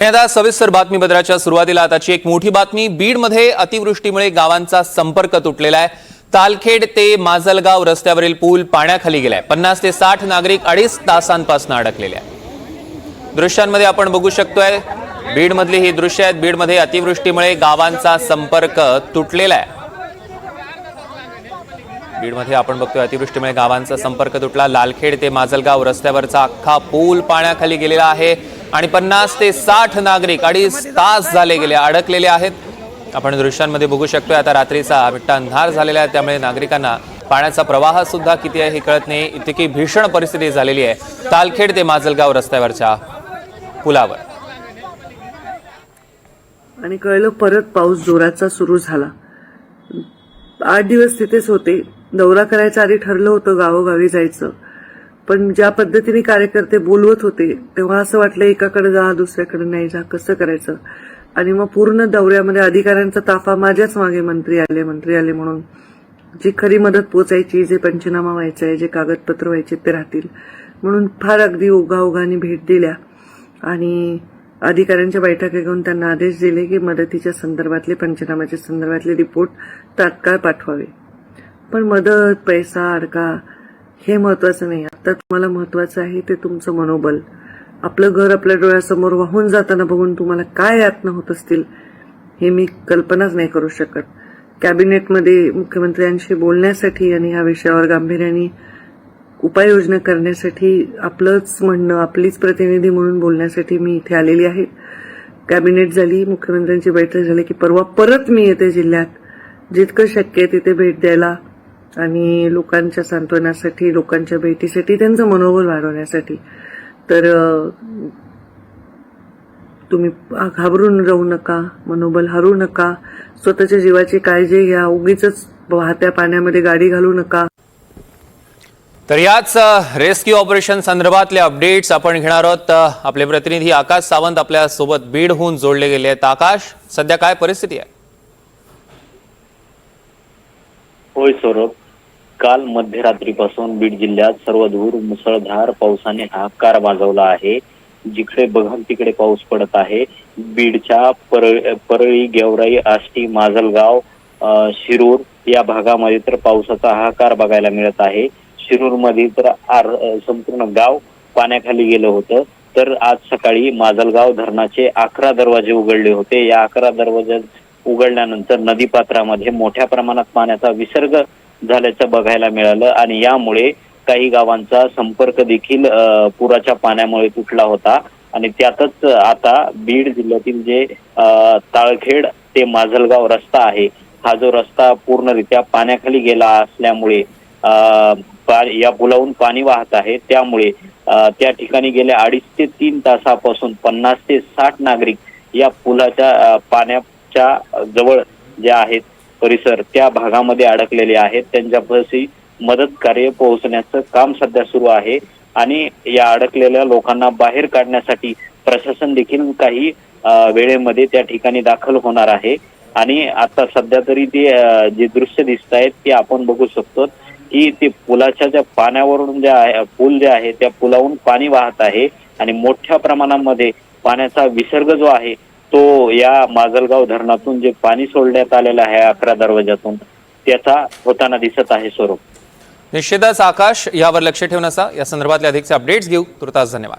आणि आता सविस्तर बातमीपत्राच्या सुरुवातीला आताची एक मोठी बातमी. बीडमध्ये अतिवृष्टीमुळे गावांचा संपर्क तुटलेला आहे. तालखेड ते माजलगाव रस्त्यावरील पूल पाण्याखाली गेलाय. पन्नास ते साठ नागरिक अडीच तासांपासून अडकलेले आहेत. दृश्यांमध्ये आपण बघू शकतोय बीडमधली ही दृश्य आहेत. बीडमध्ये अतिवृष्टीमुळे गावांचा संपर्क तुटलेला आहे. बीडमध्ये आपण बघतोय अतिवृष्टीमुळे गावांचा संपर्क तुटला. लालखेड ते माजलगाव रस्त्यावरचा अख्खा पूल पाण्याखाली गेलेला आहे. आणि पन्नास ते साठ नागरिक अडीच तास झाले गेले अडकलेले आहेत. आपण दृश्यांमध्ये बघू शकतोय आता रात्रीचा मिट्टा अंधार झालेला आहे. त्यामुळे नागरिकांना पाण्याचा प्रवाह सुद्धा किती आहे हे कळत नाही. इतकी भीषण परिस्थिती झालेली आहे. तालखेड ते माजलगाव रस्त्यावरच्या पुलावर. आणि कळलं परत पाऊस जोराचा सुरू झाला. आठ दिवस तिथेच होते. दौरा करायचं आधी ठरलं होतं गावोगावी जायचं. पण ज्या पद्धतीने कार्यकर्ते बोलवत होते तेव्हा असं वाटलं एकाकडे जा दुसऱ्याकडे नाही जा कसं करायचं? आणि मग पूर्ण दौऱ्यामध्ये अधिकाऱ्यांचा ताफा माझ्याच मागे मंत्री आले मंत्री आले म्हणून. जी खरी मदत पोचायची जे पंचनामा व्हायचा आहे जे कागदपत्र व्हायचे ते राहतील. म्हणून फार अगदी ओघाओघाने भेट दिल्या. आणि अधिकाऱ्यांच्या बैठका घेऊन त्यांना आदेश दिले की मदतीच्या संदर्भातले पंचनाम्याच्या संदर्भातले रिपोर्ट तात्काळ पाठवावे. पण मदत पैसा अडका हे महत्वाचं नाही. आत्ता तुम्हाला महत्वाचं आहे ते तुमचं मनोबल. आपलं घर आपल्या डोळ्यासमोर वाहून जाताना बघून तुम्हाला काय यातना होत असतील हे मी कल्पनाच नाही करू शकत. कॅबिनेटमध्ये मुख्यमंत्र्यांशी बोलण्यासाठी आणि या विषयावर गांभीर्याने उपाययोजना करण्यासाठी आपलंच म्हणणं आपलीच प्रतिनिधी म्हणून बोलण्यासाठी मी इथे आलेली आहे. कॅबिनेट झाली मुख्यमंत्र्यांची बैठक झाली की परवा परत मी येते जिल्ह्यात. जितकं शक्य आहे तिथे भेट द्यायला आणि लोकांच्या सांत्वनासाठी लोकांच्या भेटीसाठी त्यांचं मनोबल वाढवण्यासाठी. तर तुम्ही घाबरून राहू नका मनोबल हरू नका स्वतःच्या जीवाची काळजी घ्या उगीच वाहत्या पाण्यामध्ये गाडी घालू नका. तर याच रेस्क्यू ऑपरेशन संदर्भातले अपडेट्स आपण घेणार आहोत. आपले प्रतिनिधी आकाश सावंत आपल्यासोबत बीडहून जोडले गेले आहेत. आकाश सध्या काय परिस्थिती आहे? होय सौरभ काल मध्यरात्रीपासून बीड जिल्ह्यात सर्वदूर मुसळधार पावसाने हाहाकार वाजवला आहे. जिकडे बघाल तिकडे पाऊस पडत आहे. बीडच्या परळी परळी गेवराई आष्टी माजलगाव शिरूर या भागामध्ये तर पावसाचा हाकार बघायला मिळत आहे. शिरूरमध्ये तर आर संपूर्ण गाव पाण्याखाली गेलं होतं. तर आज सकाळी माजलगाव धरणाचे अकरा दरवाजे उघडले होते. या अकरा दरवाजे उघडल्यानंतर नदीपात्रामध्ये मोठ्या प्रमाणात पाण्याचा विसर्ग झाल्याचं बघायला मिळालं आणि यामुळे काही गावांचा संपर्क देखील अं, पुराच्या पाण्यामुळे तुटला होता. आणि त्यातच आता बीड जिल्ह्यातील जे ताळखेड ते माजलगाव रस्ता आहे हा जो रस्ता पूर्णरित्या पाण्याखाली गेला असल्यामुळे या पुलावून पाणी वाहत आहे. त्यामुळे त्या ठिकाणी गेल्या अडीच ते तीन तासापासून पन्नास ते साठ नागरिक या पुलाच्या पाण्या च्या जवळ जे आहेत परिसर त्या भागामध्ये अडकलेले आहेत. त्यांच्यापाशी मदत कार्य पोहोचण्याचं काम सध्या सुरू आहे. आणि या अडकलेल्या लोकांना बाहेर काढण्यासाठी प्रशासन देखील काही वेळेमध्ये त्या ठिकाणी दाखल होणार आहे. आणि आता सध्या तरी ते जे दृश्य दिसत आहेत ते आपण बघू शकतो की ते पुलाच्या ज्या पाण्यावरून जे आहे पूल जे आहे त्या पुलावरून पाणी वाहत आहे. आणि मोठ्या प्रमाणामध्ये पाण्याचा विसर्ग जो आहे तो या माजलगाव धरणातून जे पाणी सोडण्यात आलेलं आहे अकरा दरवाजातून त्याचा होताना दिसत आहे स्वरूप. निश्चितच आकाश यावर लक्ष ठेवून असा. या संदर्भातले अधिकचे अपडेट्स घेऊ. तुर्तास धन्यवाद.